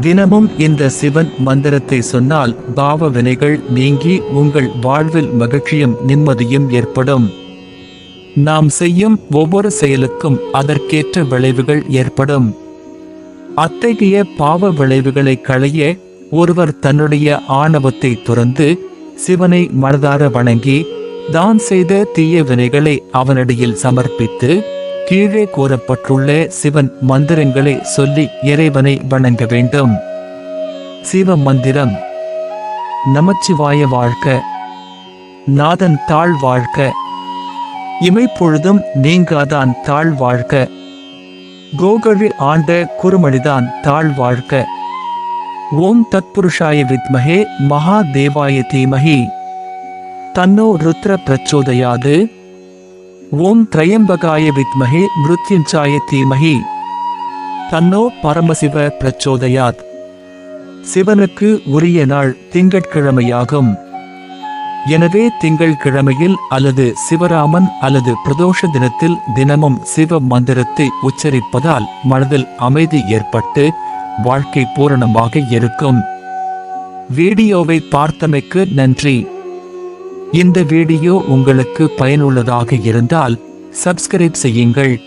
தினமும் இந்த சிவன் மந்திரத்தை சொன்னால் பாவ வினைகள் நீங்கி உங்கள் வாழ்வில் மகிழ்ச்சியும் நிம்மதியும் ஏற்படும். நாம் செய்யும் ஒவ்வொரு செயலுக்கும் அதற்கேற்ற விளைவுகள் ஏற்படும். அத்தகைய பாவ விளைவுகளை களைய ஒருவர் தன்னுடைய ஆணவத்தை துறந்து சிவனை மனதார வணங்கி தான் செய்த தீய வினைகளை அவனிடையில் சமர்ப்பித்து கீழே கூறப்பட்டுள்ள சிவன் மந்திரங்களை சொல்லி இறைவனை வணங்க வேண்டும். சிவ மந்திரம் நமச்சிவாய வாழ்க்க நாதன் தாழ் வாழ்க்க இமைப்பொழுதும் நீங்காதான் தாழ் வாழ்க்க கோகழி ஆண்ட குறுமணிதான் தாழ் வாழ்க்க ஓம் தத்புருஷாய வித்மஹே மகாதேவாய தீமஹி தன்னோ ருத்ர பிரச்சோதயாது. ஓம் திரையம்பகாய வித்மகே மிருத்யுஞ்சாய தீமஹி தன்னோ பரமசிவ பிரச்சோதயாத். சிவனுக்கு உரிய நாள் திங்கட்கிழமையாகும். எனவே திங்கள் கிழமையில் அல்லது சிவராமன் அல்லது பிரதோஷ தினத்தில் தினமும் சிவ மந்திரத்தை உச்சரிப்பதால் மனதில் அமைதி ஏற்பட்டு வாழ்க்கை பூரணமாக இருக்கும். வீடியோவை பார்த்தமைக்கு நன்றி. இந்த வீடியோ உங்களுக்கு பயனுள்ளதாக இருந்தால் சப்ஸ்கிரைப் செய்யுங்கள்.